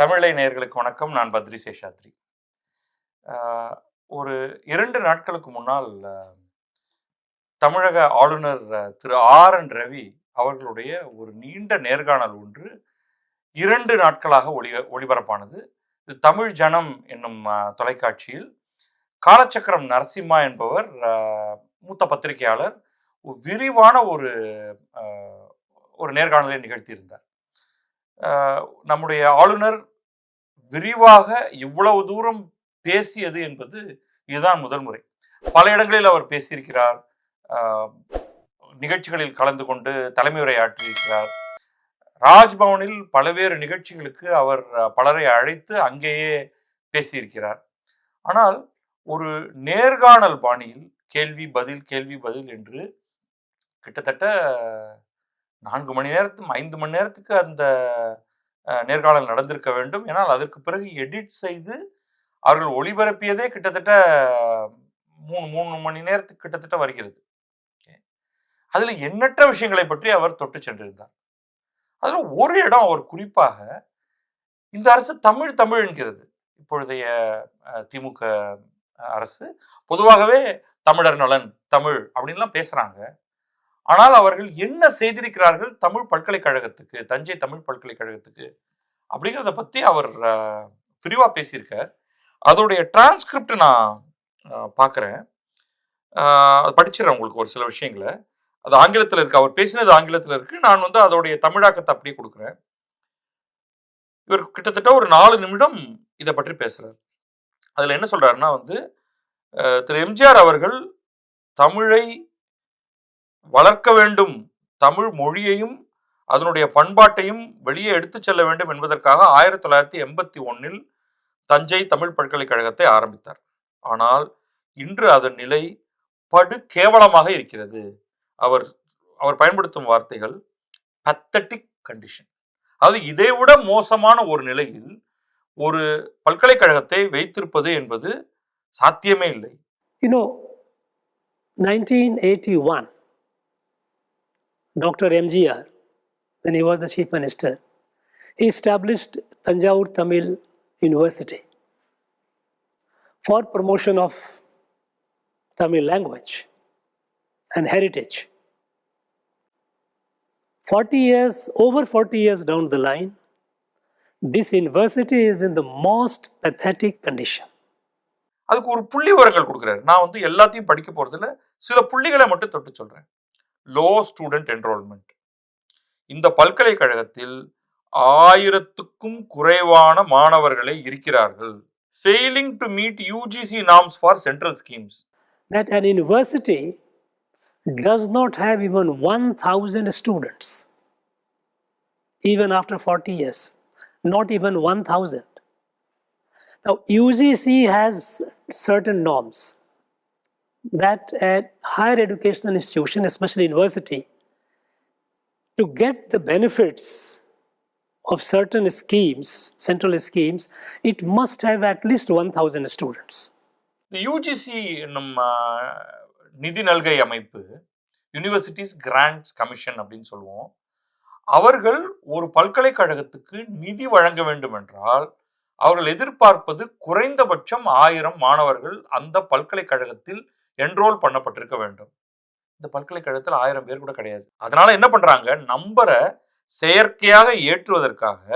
தமிழை நேர்களுக்கு வணக்கம். நான் பத்ரி சேஷாத்ரி. ஒரு இரண்டு நாட்களுக்கு முன்னால் தமிழக ஆளுநர் திரு ஆர் என் ரவி அவர்களுடைய ஒரு நீண்ட நேர்காணல் ஒன்று இரண்டு நாட்களாக ஒளி ஒளிபரப்பானது. இது தமிழ் ஜனம் என்னும் தொலைக்காட்சியில். காலச்சக்கரம் நரசிம்மா என்பவர் மூத்த பத்திரிகையாளர் விரிவான ஒரு ஒரு நேர்காணலை நிகழ்த்தியிருந்தார். நம்முடைய ஆளுநர் விரிவாக இவ்வளவு தூரம் பேசியது என்பது இதுதான் முதல் முறை. பல இடங்களில் அவர் பேசியிருக்கிறார். நிகழ்ச்சிகளில் கலந்து கொண்டு தலைமை உரையாற்றியிருக்கிறார் ராஜ்பவனில் பல்வேறு நிகழ்ச்சிகளுக்கு அவர் பலரை அழைத்து அங்கேயே பேசியிருக்கிறார். ஆனால் ஒரு நேர்காணல் பாணியில் கேள்வி பதில் கேள்வி பதில் என்று கிட்டத்தட்ட நான்கு மணி நேரத்து ஐந்து மணி நேரத்துக்கு அந்த நேர்காணல் நடந்திருக்க வேண்டும். ஏன்னால் அதற்கு பிறகு எடிட் செய்து அவர்கள் ஒளிபரப்பியதே கிட்டத்தட்ட மூணு மூணு மணி நேரத்துக்கு கிட்டத்தட்ட வருகிறது. அதில் எண்ணற்ற விஷயங்களை பற்றி அவர் தொட்டு சென்றிருந்தார். அதில் ஒரு இடம் அவர் குறிப்பாக இந்த அரசு தமிழ் தமிழ் என்கிறது. இப்பொழுதைய திமுக அரசு பொதுவாகவே தமிழர் நலன் தமிழ் அப்படின்லாம் பேசுறாங்க. ஆனால் அவர்கள் என்ன செய்திருக்கிறார்கள் தமிழ் பல்கலைக்கழகத்துக்கு தஞ்சை தமிழ் பல்கலைக்கழகத்துக்கு? அப்படிங்கிறத பற்றி அவர் விரிவாக பேசியிருக்கார். அதோடைய டிரான்ஸ்கிரிப்ட் நான் பார்க்குறேன் அது படிச்சிடறேன் உங்களுக்கு ஒரு சில விஷயங்களை. அது ஆங்கிலத்தில் இருக்கு. அவர் பேசினது ஆங்கிலத்தில் இருக்கு. நான் வந்து அதோடைய தமிழாக்கத்தை அப்படியே கொடுக்குறேன். இவர் கிட்டத்தட்ட ஒரு நாலு நிமிடம் இதை பற்றி பேசுகிறார் அதில் என்ன சொல்கிறாருன்னா வந்து திரு எம்ஜிஆர் அவர்கள் தமிழை வளர்க்க வேண்டும் தமிழ் மொழியையும் அதனுடைய பண்பாட்டையும் வெளியே எடுத்துச் செல்ல வேண்டும் என்பதற்காக ஆயிரத்தி தொள்ளாயிரத்தி எண்பத்தி ஒன்னில் தஞ்சை தமிழ் பல்கலைக்கழகத்தை ஆரம்பித்தார். ஆனால் இன்று அதன் நிலை படு கேவலமாக இருக்கிறது. அவர் அவர் பயன்படுத்தும் வார்த்தைகள் பத்தட்டிக் கண்டிஷன் அதாவது இதைவிட மோசமான ஒரு நிலையில் ஒரு பல்கலைக்கழகத்தை வைத்திருப்பது என்பது சாத்தியமே இல்லை. Nineteen eighty one Dr. MGR, when he was the chief minister, he established Tanjavur Tamil University for promotion of Tamil language and heritage. 40 years, over 40 years down the line, this university is in the most pathetic condition. அதுக்கு ஒரு புள்ளி விவரங்கள் கொடுக்குறாரு நான் வந்து எல்லாத்தையும் படிக்க போறதுல சில புள்ளிகளை மட்டும் தொட்டு சொல்றேன் லோ ஸ்டூடெண்ட் என்ரோல்மெண்ட் இந்த பல்கலைக்கழகத்தில் ஆயிரத்துக்கும் குறைவான மாணவர்களே இருக்கிறார்கள் failing to meet UGC norms for central schemes that an university does not have even 1000 students even after 40 years not even 1000 now ugc has certain norms That a higher educational institution especially university to get the benefits of certain schemes central schemes it must have at least 1000 students. The UGC நம்ம நிதி நல்கை அமைப்பு universities grants commission அப்படின்னு சொல்லுவோம். அவர்கள் ஒரு பல்கலைக்கழகத்துக்கு நிதி வழங்க வேண்டும் என்றால் அவர்கள் எதிர்பார்ப்பது குறைந்தபட்சம் ஆயிரம் மாணவர்கள் அந்த பல்கலைக்கழகத்தில் என்ரோல் பண்ணப்பட்டிருக்க வேண்டும். இந்த பல்கலைக்கழகத்தில் ஆயிரம் பேர் கூட கிடையாது. அதனால என்ன பண்றாங்க? நம்பரை செயற்கையாக ஏற்றுவதற்காக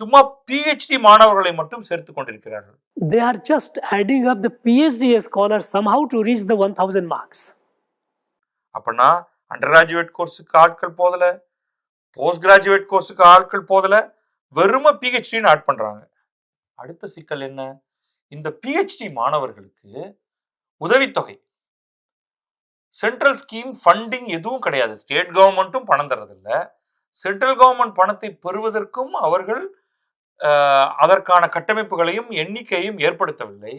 சும்மா பிஹெச்டி மாணவர்களை மட்டும் சேர்த்து கொண்டிருக்கிறார்கள். They are just adding up the PhD scholars somehow to reach the 1000 marks. அப்படின்னா அண்டர் கிராஜுவேட் கோர்ஸுக்கு ஆட்கள் போதல போஸ்ட் கிராஜுவேட் கோர்ஸுக்கு ஆட்கள் போதல வெறும பிஹெச்டின்னு ஆட் பண்றாங்க. அடுத்த சிக்கல் என்ன? இந்த பிஹெச்டி மாணவர்களுக்கு உதவித்தொகை. சென்ட்ரல் ஸ்கீம் ஃபண்டிங் எதுவும் கிடையாது. ஸ்டேட் கவர்மெண்ட்டும் பணம் தரதில்ல சென்ட்ரல் கவர்மெண்ட் பணத்தை பெறுவதற்கும் அவர்கள் அதற்கான கட்டமைப்புகளையும் எண்ணிக்கையும் ஏற்படுத்தவில்லை.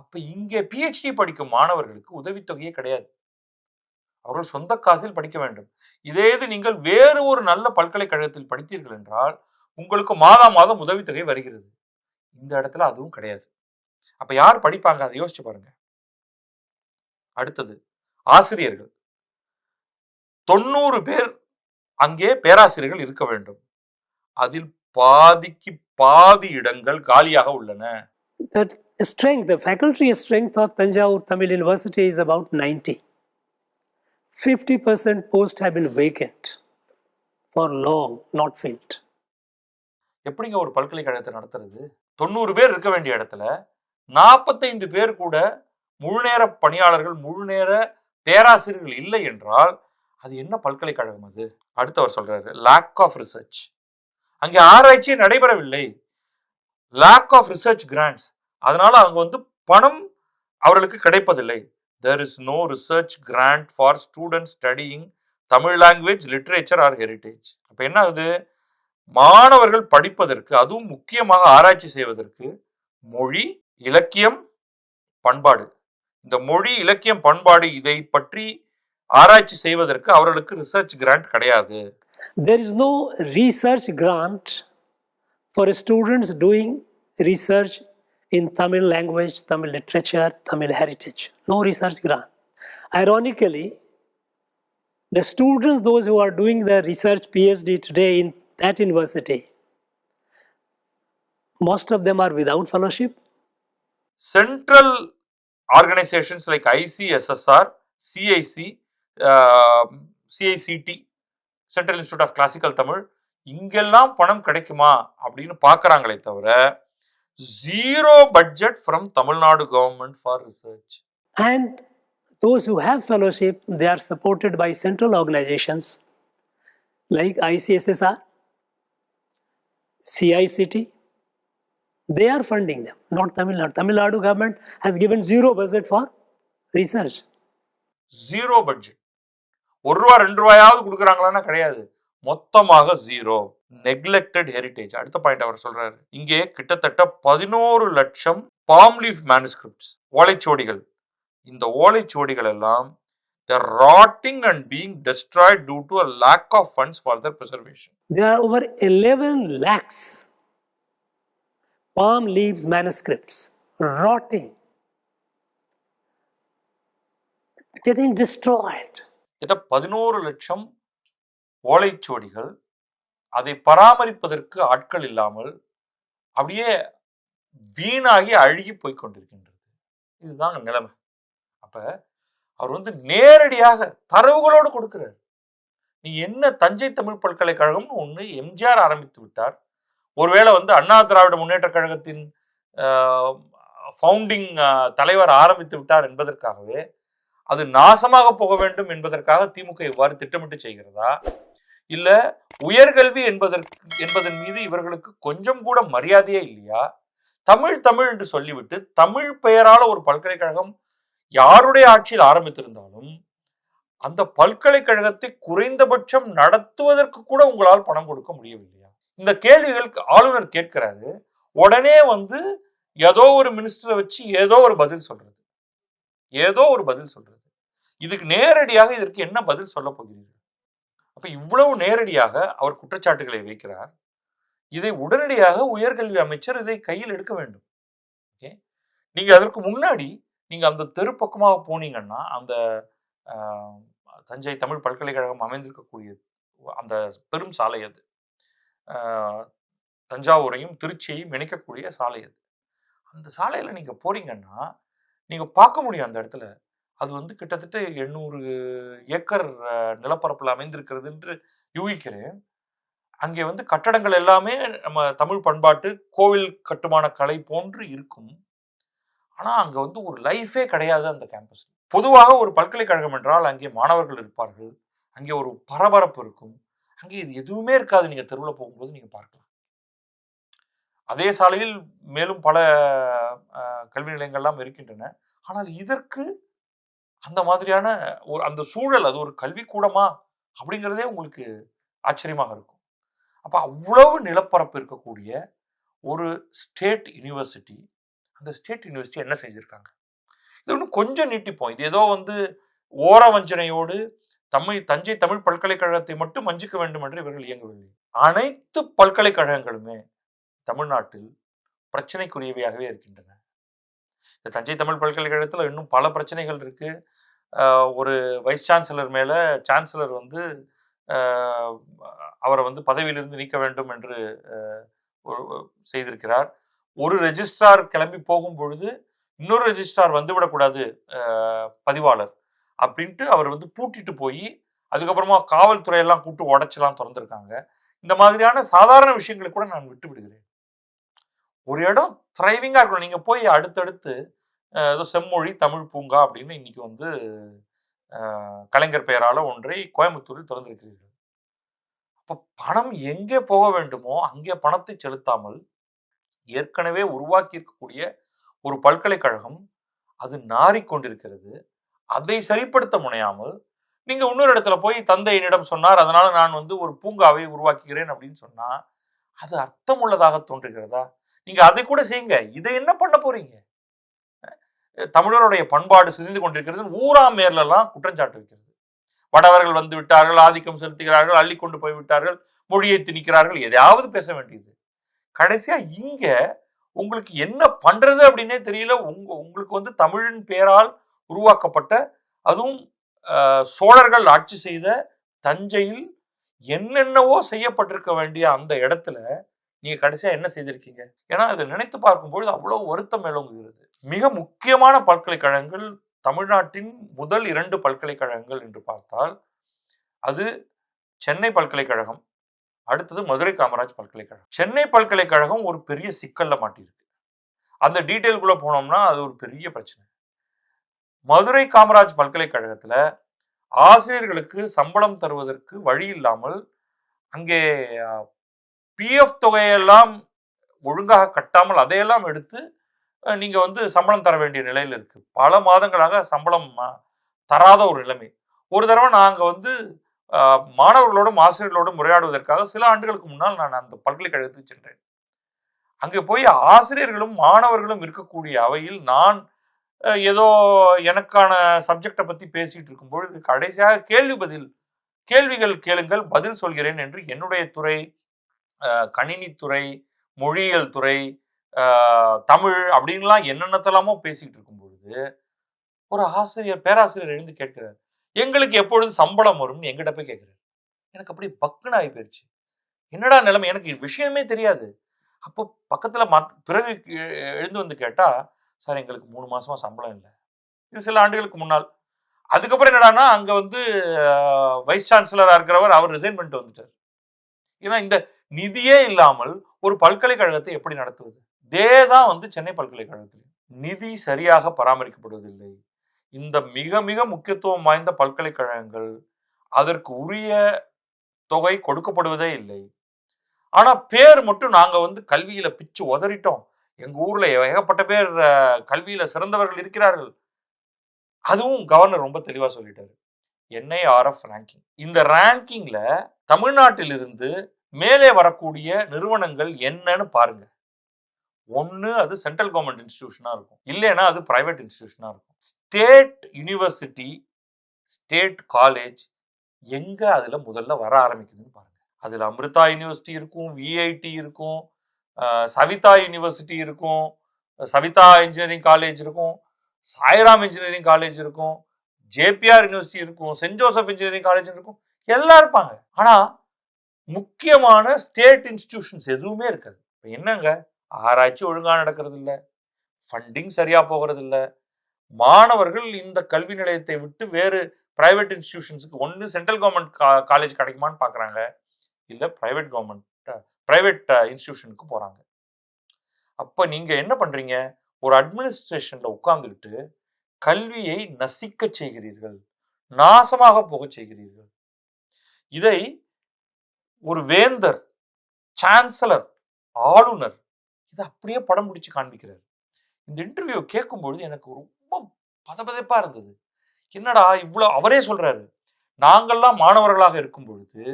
அப்ப இங்கே பிஹெச்டி படிக்கும் மாணவர்களுக்கு உதவித்தொகையே கிடையாது. அவர்கள் சொந்த காசில் படிக்க வேண்டும். இதே இது நீங்கள் வேறு ஒரு நல்ல பல்கலைக்கழகத்தில் படித்தீர்கள் என்றால் உங்களுக்கு மாதம் மாதம் உதவித்தொகை வருகிறது. இந்த இடத்துல அதுவும் கிடையாது. அப்ப யார் படிப்பாங்க? அதை யோசிச்சு பாருங்க. அடுத்தது ஆசிரியர்கள் தொண்ணூறு பேர் அங்கே பேராசிரியர்கள் இருக்க வேண்டும் அதில் பாதிக்கு பாதி இடங்கள் காலியாக உள்ளன strength, the faculty strength of Tanjore Tamil University is about 90. 50% posts have been vacant for long, not filled. எப்படிங்க ஒரு பல்கலைக்கழகத்தை நடத்துறது தொண்ணூறு பேர் இருக்க வேண்டிய இடத்துல நாற்பத்தைந்து பேர் கூட முழுநேர பணியாளர்கள் முழுநேர பேராசிரியர்கள் இல்லை என்றால் அது என்ன பல்கலைக்கழகம் அது? அடுத்தவர் சொல்றாரு லேக் ஆஃப் ரிசர்ச் அங்கே ஆராய்ச்சியே நடைபெறவில்லை. லேக் ஆஃப் ரிசர்ச் கிராண்ட்ஸ் அதனால அவங்க வந்து பணம் அவர்களுக்கு கிடைப்பதில்லை. There is no research grant for student studying Tamil language literature or heritage அப்போ என்ன ஆகுது? மாணவர்கள் படிப்பதற்கு அதுவும் முக்கியமாக ஆராய்ச்சி செய்வதற்கு மொழி இலக்கியம் பண்பாடு. இந்த மொழி இலக்கியம் பண்பாடு இதை பற்றி ஆராய்ச்சி செய்வதற்கு அவர்களுக்கு ரிசர்ச் கிராண்ட் கிடையாது There is no research grant for students doing research in Tamil language, Tamil literature, Tamil heritage. No research grant. Ironically, the students, those who are doing the research PhD today in that university, most of them are without fellowship. Organisations like ICSSR CIC CICT central institute of classical Tamil இங்கெல்லாம் பணம் கிடைக்குமா அப்படின்னு பார்க்குறாங்களே தவிர zero budget from Tamil Nadu government for research and those who have fellowship they are supported by central organisations like ICSSR CICT They are funding them, not Tamil Nadu. Tamil Nadu government has given zero budget for research. Zero budget ஒரு ரூபா ரெண்டு ரூபாயாவது கொடுக்குறாங்களான்னா கிடையாது மொத்தமாக zero neglected heritage அடுத்த point அவர் சொல்றாரு இங்கே கிட்டத்தட்ட பதினோரு லட்சம் பாம் லீஃப் மேனுஸ்கிரிப்ட்ஸ் ஓலைச்சுவடிகள் இந்த ஓலைச்சுவடிகள் எல்லாம் they're rotting and being destroyed due to a lack of funds for their preservation There are over 11 lakhs palm leaves manuscripts rotting, getting destroyed. கிட்ட பதினோரு லட்சம் ஓலைச்சுவடிகள் அதை பராமரிப்பதற்கு ஆட்கள் இல்லாமல் அப்படியே வீணாகி அழுகி போய் கொண்டிருக்கின்றது. இதுதான் நிலைமை. அப்ப அவர் வந்து நேரடியாக தரவுகளோடு கொடுக்கிறார். நீ என்ன தஞ்சை தமிழ் பல்கலைக்கழகம்னு ஒன்று எம்ஜிஆர் ஆரம்பித்து விட்டார். ஒருவேளை வந்து அண்ணா திராவிட முன்னேற்ற கழகத்தின் ஃபவுண்டிங் தலைவர் ஆரம்பித்து விட்டார் என்பதற்காகவே அது நாசமாக போக வேண்டும் என்பதற்காக திமுக இவ்வாறு திட்டமிட்டு செய்கிறதா? இல்ல உயர்கல்வி என்பதற்கு என்பதன் மீது இவர்களுக்கு கொஞ்சம் கூட மரியாதையே இல்லையா? தமிழ் தமிழ் என்று சொல்லிவிட்டு தமிழ் பெயரால ஒரு பல்கலைக்கழகம் யாருடைய ஆட்சியில் ஆரம்பித்திருந்தாலும் அந்த பல்கலைக்கழகத்தை குறைந்தபட்சம் நடத்துவதற்கு கூட உங்களால் பணம் கொடுக்க முடியவில்லை. இந்த கேள்விகள் ஆளுநர் கேட்கிறாரு உடனே வந்து ஏதோ ஒரு மினிஸ்டரை வச்சு ஏதோ ஒரு பதில் சொல்றது. ஏதோ ஒரு பதில் சொல்றது. இதுக்கு நேரடியாக இதற்கு என்ன பதில் சொல்ல போகிறீர்கள்? அப்ப இவ்வளவு நேரடியாக அவர் குற்றச்சாட்டுகளை வைக்கிறார். இதை உடனடியாக உயர்கல்வி அமைச்சர் இதை கையில் எடுக்க வேண்டும். ஓகே? நீங்க அதற்கு முன்னாடி நீங்க அந்த தெரு பக்கமாக போனீங்கன்னா அந்த தஞ்சை தமிழ் பல்கலைக்கழகம் அமைந்திருக்கக்கூடிய அந்த பெரும் சாலை அது. தஞ்சாவூரையும் திருச்சியையும் இணைக்கக்கூடிய சாலை அது. அந்த சாலையில் நீங்கள் போறீங்கன்னா நீங்கள் பார்க்க முடியும் அந்த இடத்துல. அது வந்து கிட்டத்தட்ட எண்ணூறு ஏக்கர் நிலப்பரப்பில் அமைந்திருக்கிறது என்று யூகிக்கிறேன். அங்கே வந்து கட்டடங்கள் எல்லாமே நம்ம தமிழ் பண்பாட்டு கோவில் கட்டுமான கலை போன்று இருக்கும். ஆனால் அங்கே வந்து ஒரு லைஃபே கிடையாது அந்த கேம்பஸ். பொதுவாக ஒரு பல்கலைக்கழகம் என்றால் அங்கே மாணவர்கள் இருப்பார்கள். அங்கே ஒரு பரபரப்பு இருக்கும். அங்கே இது எதுவுமே இருக்காது நீங்கள் தெருவில் போகும்போது நீங்கள் பார்க்கலாம். அதே சாலையில் மேலும் பல கல்வி நிலையங்கள்லாம் இருக்கின்றன. ஆனால் இதற்கு அந்த மாதிரியான ஒரு அந்த சூழல் அது ஒரு கல்விக்கூடமா அப்படிங்கிறதே உங்களுக்கு ஆச்சரியமாக இருக்கும். அப்போ அவ்வளவு நிலப்பரப்பு இருக்கக்கூடிய ஒரு ஸ்டேட் யூனிவர்சிட்டி அந்த ஸ்டேட் யூனிவர்சிட்டி என்ன செஞ்சுருக்காங்க? இது இன்னும் கொஞ்சம் நீட்டிப்போம். இது ஏதோ வந்து ஓர வஞ்சனையோடு தமிழ் தஞ்சை தமிழ் பல்கலைக்கழகத்தை மட்டும் வஞ்சிக்க வேண்டும் என்று இவர்கள் இயங்கவில்லை. அனைத்து பல்கலைக்கழகங்களுமே தமிழ்நாட்டில் பிரச்சனைக்குரியவையாகவே இருக்கின்றன. இந்த தஞ்சை தமிழ் பல்கலைக்கழகத்தில் இன்னும் பல பிரச்சனைகள் இருக்கு. ஒரு வைஸ் சான்சலர் மேல சான்சலர் வந்து அவரை வந்து பதவியிலிருந்து நீக்க வேண்டும் என்று செய்திருக்கிறார். ஒரு ரெஜிஸ்ட்ரார் கிளம்பி போகும் பொழுது இன்னொரு ரெஜிஸ்ட்ரார் வந்துவிடக்கூடாது பதிவாளர். அப்படின்ட்டு அவர் வந்து பூட்டிட்டு போய் அதுக்கப்புறமா காவல்துறையெல்லாம் கூப்பிட்டு கூட்டு திறந்துருக்காங்க. இந்த மாதிரியான சாதாரண விஷயங்களை கூட நான் விட்டு விடுகிறேன். ஒரு இடம் த்ரைவிங்காக இருக்கணும். நீங்கள் போய் அடுத்தடுத்து ஏதோ செம்மொழி தமிழ் பூங்கா அப்படின்னு இன்னைக்கு வந்து கலைஞர் பெயரால் ஒன்றை கோயம்புத்தூரில் திறந்திருக்கிறீர்கள். அப்போ பணம் எங்கே போக வேண்டுமோ அங்கே பணத்தை செலுத்தாமல் ஏற்கனவே உருவாக்கி இருக்கக்கூடிய ஒரு பல்கலைக்கழகம் அது நாறிக்கொண்டிருக்கிறது. அதை சரிப்படுத்த முனையாமல் நீங்க இன்னொரு இடத்துல போய் தந்தை என்னிடம் சொன்னார் அதனால நான் வந்து ஒரு பூங்காவை உருவாக்குகிறேன் அப்படின்னு சொன்னா அது அர்த்தம் உள்ளதாக தோன்றுகிறதா? நீங்க அதை கூட செய்யுங்க. இதை என்ன பண்ண போறீங்க? தமிழருடைய பண்பாடு சிதைந்து கொண்டிருக்கிறது. ஊரா மேர்லெல்லாம் குற்றஞ்சாட்டு வைக்கிறது. வடவர்கள் வந்து விட்டார்கள் ஆதிக்கம் செலுத்துகிறார்கள் அள்ளி கொண்டு போய் விட்டார்கள் மொழியை திணிக்கிறார்கள் எதையாவது பேச வேண்டியது. கடைசியா இங்க உங்களுக்கு என்ன பண்றது அப்படின்னே தெரியல. உங்க உங்களுக்கு வந்து தமிழின் பேரால் உருவாக்கப்பட்ட அதுவும் சோழர்கள் ஆட்சி செய்த தஞ்சையில் என்னென்னவோ செய்யப்பட்டிருக்க வேண்டிய அந்த இடத்துல நீங்க கடைசியா என்ன செய்திருக்கீங்க? ஏன்னா அதை நினைத்து பார்க்கும்பொழுது அவ்வளவு வருத்தம் மேலோங்குகிறது மிக முக்கியமான பல்கலைக்கழகங்கள் தமிழ்நாட்டின் முதல் இரண்டு பல்கலைக்கழகங்கள் என்று பார்த்தால் அது சென்னை பல்கலைக்கழகம் அடுத்தது மதுரை காமராஜ் பல்கலைக்கழகம். சென்னை பல்கலைக்கழகம் ஒரு பெரிய சிக்கல்ல மாட்டியிருக்கு. அந்த டீட்டெயிலுக்குள்ள போனோம்னா அது ஒரு பெரிய பிரச்சனை. மதுரை காமராஜ் பல்கலைக்கழகத்துல ஆசிரியர்களுக்கு சம்பளம் தருவதற்கு வழி இல்லாமல் அங்கே பிஎஃப் தொகையெல்லாம் ஒழுங்காக கட்டாமல் அதையெல்லாம் எடுத்து நீங்கள் வந்து சம்பளம் தர வேண்டிய நிலையில் இருக்கு. பல மாதங்களாக சம்பளம் தராத ஒரு நிலைமை. ஒரு தடவை நாங்கள் வந்து மாணவர்களோடும் ஆசிரியர்களோடும் உரையாடுவதற்காக சில ஆண்டுகளுக்கு முன்னால் நான் அந்த பல்கலைக்கழகத்துக்கு சென்றேன். அங்கே போய் ஆசிரியர்களும் மாணவர்களும் இருக்கக்கூடிய அவையில் நான் ஏதோ எனக்கான சப்ஜெக்டை பத்தி பேசிட்டு இருக்கும் பொழுது கடைசியாக கேள்வி பதில் கேள்விகள் கேளுங்கள் பதில் சொல்கிறேன் என்று என்னுடைய துறை கணினித்துறை மொழியியல் துறை தமிழ் அப்படின்லாம் என்னென்னத்தெல்லாமோ பேசிக்கிட்டு இருக்கும் பொழுது ஒரு ஆசிரியர் பேராசிரியர் எழுந்து கேட்கிறார் எங்களுக்கு எப்பொழுது சம்பளம் வரும்னு எங்கிட்ட போய் கேட்கிறார். எனக்கு அப்படி பக்குன்னு ஆகி போயிடுச்சு என்னடா நிலைமை? எனக்கு விஷயமே தெரியாது. அப்போ பக்கத்துல மத்- பிறகு எழுந்து வந்து கேட்டா சார் எங்களுக்கு மூணு மாசமா சம்பளம் இல்லை. இது சில ஆண்டுகளுக்கு முன்னால். அதுக்கப்புறம் என்னடான்னா அங்க வந்து வைஸ் சான்சலரா இருக்கிறவர் அவர் ரிசைன் பண்ணிட்டு வந்துட்டார். ஏன்னா இந்த நிதியே இல்லாமல் ஒரு பல்கலைக்கழகத்தை எப்படி நடத்துவது? இதே தான் வந்து சென்னை பல்கலைக்கழகத்தில். நிதி சரியாக பராமரிக்கப்படுவதில்லை. இந்த மிக மிக முக்கியத்துவம் வாய்ந்த பல்கலைக்கழகங்கள் அதற்கு உரிய தொகை கொடுக்கப்படுவதே இல்லை. ஆனா பேர் மட்டும் நாங்க வந்து கல்வியில பிச்சு உதறிட்டோம். எங்கள் ஊரில் ஏகப்பட்ட பேர் கல்வியில் சிறந்தவர்கள் இருக்கிறார்கள். அதுவும் கவர்னர் ரொம்ப தெளிவாக சொல்லிட்டாரு. என்ஐஆர்எஃப் ரேங்கிங் இந்த ரேங்கிங்கில் தமிழ்நாட்டிலிருந்து மேலே வரக்கூடிய நிறுவனங்கள் என்னன்னு பாருங்க. ஒன்று அது சென்ட்ரல் கவர்மெண்ட் இன்ஸ்டிடியூஷனாக இருக்கும். இல்லைன்னா அது ப்ரைவேட் இன்ஸ்டிடியூஷனாக இருக்கும். ஸ்டேட் யூனிவர்சிட்டி ஸ்டேட் காலேஜ் எங்கே அதில் முதல்ல வர ஆரம்பிக்குதுன்னு பாருங்கள் அதில் அமிர்தா யூனிவர்சிட்டி இருக்கும் விஐடி இருக்கும். சவிதா யூனிவர்சிட்டி இருக்கும் சவிதா இன்ஜினியரிங் காலேஜ் இருக்கும் சாய்ராம் இன்ஜினியரிங் காலேஜ் இருக்கும் ஜேபிஆர் யூனிவர்சிட்டி இருக்கும் சென்ட் ஜோசப் இன்ஜினியரிங் காலேஜ் இருக்கும் எல்லாம் இருப்பாங்க. ஆனால் முக்கியமான ஸ்டேட் இன்ஸ்டிடியூஷன்ஸ் எதுவுமே இருக்காது. இப்போ என்னங்க? ஆராய்ச்சி ஒழுங்காக நடக்கிறது இல்லை ஃபண்டிங் சரியாக போகிறது இல்லை மாணவர்கள் இந்த கல்வி நிலையத்தை விட்டு வேறு பிரைவேட் இன்ஸ்டிடியூஷன்ஸுக்கு ஒன்று சென்ட்ரல் கவர்மெண்ட் காலேஜ் கிடைக்குமான்னு பார்க்குறாங்க இல்லை ப்ரைவேட் கவர்மெண்ட். ப்ரைவேட் இன்ஸ்டிடியூஷனுக்கு uh, போகிறாங்க அப்போ நீங்கள் என்ன பண்ணுறீங்க ஒரு அட்மினிஸ்ட்ரேஷனில் உட்காந்துக்கிட்டு கல்வியை நசிக்க செய்கிறீர்கள். நாசமாக போக செய்கிறீர்கள். இதை ஒரு வேந்தர் சான்சலர் ஆளுநர் இதை அப்படியே படம் பிடிச்சு காண்பிக்கிறார். இந்த இன்டர்வியூ கேட்கும்பொழுது எனக்கு ரொம்ப பதபதப்பாக இருந்தது. என்னடா இவ்வளோ அவரே சொல்கிறாரு நாங்கள்லாம் மாணவர்களாக இருக்கும் பொழுது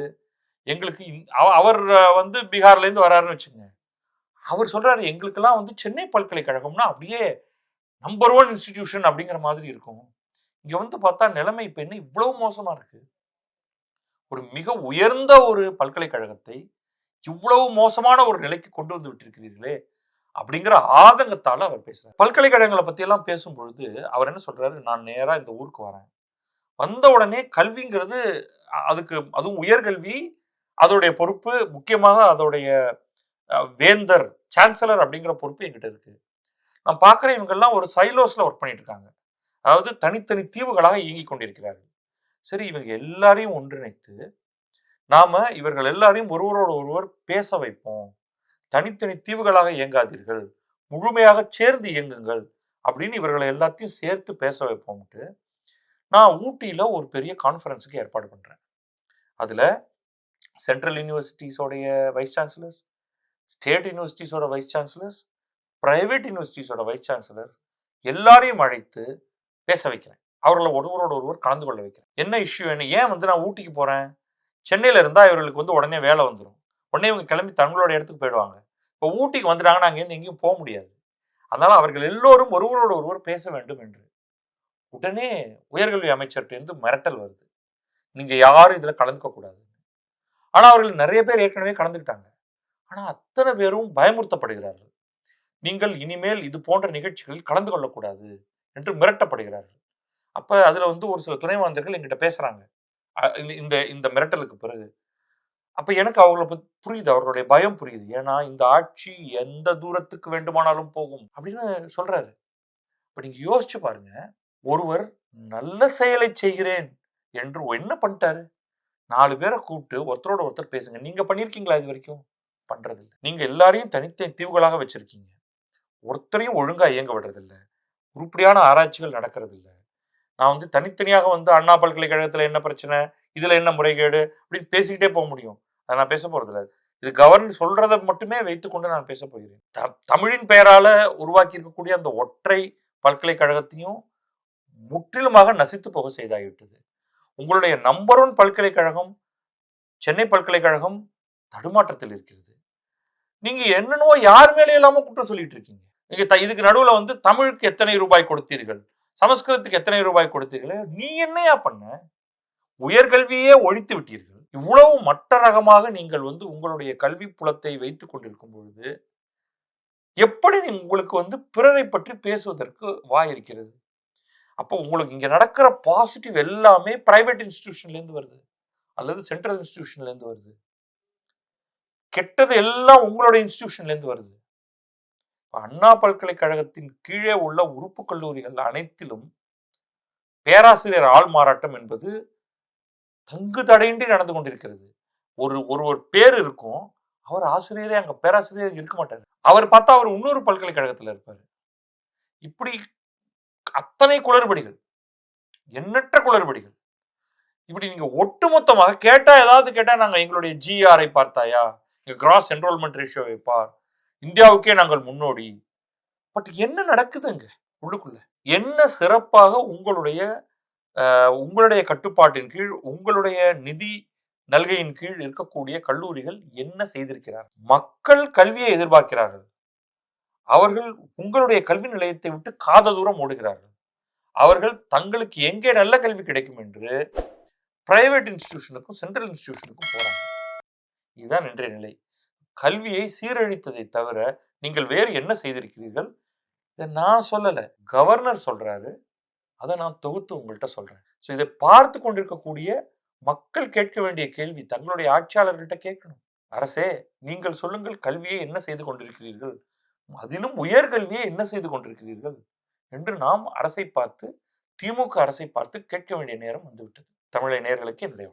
எங்களுக்கு அவர் வந்து பீகார்லேருந்து வராருன்னு வச்சுங்க அவர் சொல்றாரு எங்களுக்கெல்லாம் வந்து சென்னை பல்கலைக்கழகம்னா அப்படியே நம்பர் ஒன் இன்ஸ்டிடியூஷன் அப்படிங்கிற மாதிரி இருக்கும். இங்க வந்து பார்த்தா நிலைமை இப்ப என்ன? இவ்வளவு மோசமா இருக்கு. ஒரு மிக உயர்ந்த ஒரு பல்கலைக்கழகத்தை இவ்வளவு மோசமான ஒரு நிலைக்கு கொண்டு வந்து விட்டிருக்கிறீர்களே அப்படிங்கிற ஆதங்கத்தால் அவர் பேசுகிறார் பல்கலைக்கழகங்களை பத்தி பேசும்பொழுது பேசும் பொழுது அவர் என்ன சொல்றாரு? நான் நேராக இந்த ஊருக்கு வரேன். வந்த உடனே கல்விங்கிறது அதுக்கு அதுவும் உயர்கல்வி அதோடைய பொறுப்பு முக்கியமாக அதோடைய வேந்தர் சான்சலர் அப்படிங்கிற பொறுப்பு எங்கிட்ட இருக்கு. நான் பார்க்குற இவங்கெல்லாம் ஒரு சைலோஸ்ல ஒர்க் பண்ணிட்டு இருக்காங்க அதாவது தனித்தனி தீவுகளாக இயங்கிக் கொண்டிருக்கிறார்கள். சரி இவங்க எல்லாரையும் ஒன்றிணைத்து நாம இவர்கள் எல்லாரையும் ஒருவரோடு ஒருவர் பேச வைப்போம். தனித்தனி தீவுகளாக இயங்காதீர்கள். முழுமையாக சேர்ந்து இயங்குங்கள் அப்படின்னு இவர்களை எல்லாத்தையும் சேர்த்து பேச வைப்போம்ட்டு நான் ஊட்டியில ஒரு பெரிய கான்ஃபரன்ஸுக்கு ஏற்பாடு பண்றேன். அதுல சென்ட்ரல் யூனிவர்சிட்டிஸோடைய வைஸ் சான்சலர்ஸ் ஸ்டேட் யூனிவர்சிட்டிஸோட வைஸ் சான்சலர்ஸ் ப்ரைவேட் யூனிவர்சிட்டிஸோட வைஸ் சான்சலர்ஸ் எல்லாரையும் அழைத்து பேச வைக்கிறேன். அவர்களை ஒருவரோட ஒருவர் கலந்து கொள்ள வைக்கிறேன். என்ன இஷ்யூ என்ன ஏன் வந்து நான் ஊட்டிக்கு போகிறேன் சென்னையில் இருந்தால் இவர்களுக்கு வந்து உடனே வேலை வந்துடும் உடனே இவங்க கிளம்பி தங்களோட இடத்துக்கு போயிடுவாங்க. இப்போ ஊட்டிக்கு வந்துட்டாங்கன்னா அங்கேருந்து எங்கேயும் போக முடியாது. அதனால் அவர்கள் எல்லோரும் ஒருவரோட ஒருவர் பேச வேண்டும் என்று. உடனே உயர்கல்வி அமைச்சர்கிட்ட இருந்து மிரட்டல் வருது. நீங்கள் யாரும் இதில் கலந்துக்க கூடாது ஆனா அவர்கள் நிறைய பேர் ஏற்கனவே கலந்துக்கிட்டாங்க ஆனா அத்தனை பேரும் பயமுறுத்தப்படுகிறார்கள். நீங்கள் இனிமேல் இது போன்ற நிகழ்ச்சிகளில் கலந்து கொள்ளக்கூடாது என்று மிரட்டப்படுகிறார்கள். அப்ப அதுல வந்து ஒரு சில துணைவேந்தர்கள் எங்கிட்ட பேசுறாங்க. இந்த- இந்த இந்த மிரட்டலுக்கு பிறகு. அப்ப எனக்கு அவர்களை புரியுது அவர்களுடைய பயம் புரியுது. ஏன்னா இந்த ஆட்சி எந்த தூரத்துக்கு வேண்டுமானாலும் போகும் அப்படின்னு சொல்றாரு. இப்ப நீங்க யோசிச்சு பாருங்க. ஒருவர் நல்ல செயலை செய்கிறேன் என்று என்ன பண்ணிட்டாரு? நாலு பேரை கூப்பிட்டு ஒருத்தரோட ஒருத்தர் பேசுங்க. நீங்க பண்ணிருக்கீங்களா இது வரைக்கும்? பண்றது இல்ல நீங்க எல்லாரையும் தனித்தனி தீவுகளாக வச்சிருக்கீங்க. ஒருத்தரையும் ஒழுங்கா இயங்க விடுறதில்ல. உருப்படியான ஆராய்ச்சிகள் நடக்கிறதில்ல. நான் வந்து தனித்தனியாக வந்து அண்ணா பல்கலைக்கழகத்துல என்ன பிரச்சனை? இதுல என்ன முறைகேடு? அப்படின்னு பேசிக்கிட்டே போக முடியும். அதை நான் பேச போறது இது கவர்னர் சொல்றதை மட்டுமே வைத்துக்கொண்டு நான் பேச போகிறேன். த- தமிழின் பெயரால உருவாக்கி இருக்கக்கூடிய அந்த ஒற்றை பல்கலைக்கழகத்தையும் முற்றிலுமாக நசித்து போக செய்தாகிவிட்டது. உங்களுடைய நம்பர் ஒன் பல்கலைக்கழகம் சென்னை பல்கலைக்கழகம் தடுமாற்றத்தில் இருக்கிறது. நீங்க என்னன்னோ யார் மேலே இல்லாம குற்றம் சொல்லிட்டு இருக்கீங்க. நீங்க த- இதுக்கு நடுவுல வந்து தமிழுக்கு எத்தனை ரூபாய் கொடுத்தீர்கள் சமஸ்கிருதத்துக்கு எத்தனை ரூபாய் கொடுத்தீர்கள் நீ என்னையா பண்ண? உயர்கல்வியே ஒழித்து விட்டீர்கள். இவ்வளவு மட்ட ரகமாக நீங்கள் வந்து உங்களுடைய கல்வி புலத்தை வைத்துக் கொண்டிருக்கும் பொழுது எப்படி உங்களுக்கு வந்து பிறரை பற்றி பேசுவதற்கு வாய் இருக்கிறது? அப்போ உங்களுக்கு இங்கே நடக்கிற பாசிட்டிவ் எல்லாமே பிரைவேட் இன்ஸ்டிடியூஷன்லேருந்து வருது. அல்லது சென்ட்ரல் இன்ஸ்டிடியூஷன்லேருந்து வருது. கெட்டது எல்லாம் உங்களுடைய இன்ஸ்டிடியூஷன்லேருந்து வருது. அண்ணா பல்கலைக்கழகத்தின் கீழே உள்ள உறுப்பு கல்லூரிகள் அனைத்திலும் பேராசிரியர் ஆள் மாறாட்டம் என்பது தங்கு தடையின்றி நடந்து கொண்டிருக்கிறது. ஒரு ஒரு ஒரு பேர் இருக்கும். அவர் ஆசிரியரே அங்கே பேராசிரியர் இருக்க மாட்டார். அவர் பார்த்தா அவர் இன்னொரு பல்கலைக்கழகத்தில் இருப்பார். இப்படி அத்தனை குளறுபடிகள். எண்ணற்ற குளறுபடிகள். இப்படி நீங்க ஒட்டுமொத்தமாக கேட்டா ஏதாவது கேட்டா நாங்க எங்களுடைய ஜிஆரை பார்த்தாயா? எங்க கிராஸ் என்ரோல்மெண்ட் ரேஷியோவை பார். இந்தியாவுக்கே நாங்கள் முன்னோடி. பட் என்ன நடக்குதுங்க உள்ளுக்குள்ள? என்ன சிறப்பாக உங்களுடைய உங்களுடைய கட்டுப்பாட்டின் கீழ் உங்களுடைய நிதி நல்கையின் கீழ் இருக்கக்கூடிய கல்லூரிகள் என்ன செய்திருக்கிறார் மக்கள் கல்வியை எதிர்பார்க்கிறார்கள். அவர்கள் உங்களுடைய கல்வி நிலையத்தை விட்டு காத தூரம் ஓடுகிறார்கள். அவர்கள் தங்களுக்கு எங்கே நல்ல கல்வி கிடைக்கும் என்று பிரைவேட் இன்ஸ்டிடியூஷனுக்கும் சென்ட்ரல் இன்ஸ்டிடியூஷனுக்கும் போறாங்க. இதுதான் இன்றைய நிலை. கல்வியை சீரழித்ததை தவிர நீங்கள் வேறு என்ன செய்திருக்கிறீர்கள்? இதை நான் சொல்லலை. கவர்னர் சொல்றாரு. அதை நான் தொகுத்து உங்கள்கிட்ட சொல்றேன். ஸோ இதை பார்த்து கொண்டிருக்கக்கூடிய மக்கள் கேட்க வேண்டிய கேள்வி தங்களுடைய ஆட்சியாளர்கள்ட்ட கேட்கணும். அரசே நீங்கள் சொல்லுங்கள் கல்வியை என்ன செய்து கொண்டிருக்கிறீர்கள்? அதிலும் உயர்கல்வியை என்ன செய்து கொண்டிருக்கிறீர்கள் என்று நாம் அரசை பார்த்து திமுக அரசை பார்த்து கேட்க வேண்டிய நேரம் வந்துவிட்டது தமிழை நேர்களுக்கு என்னுடைய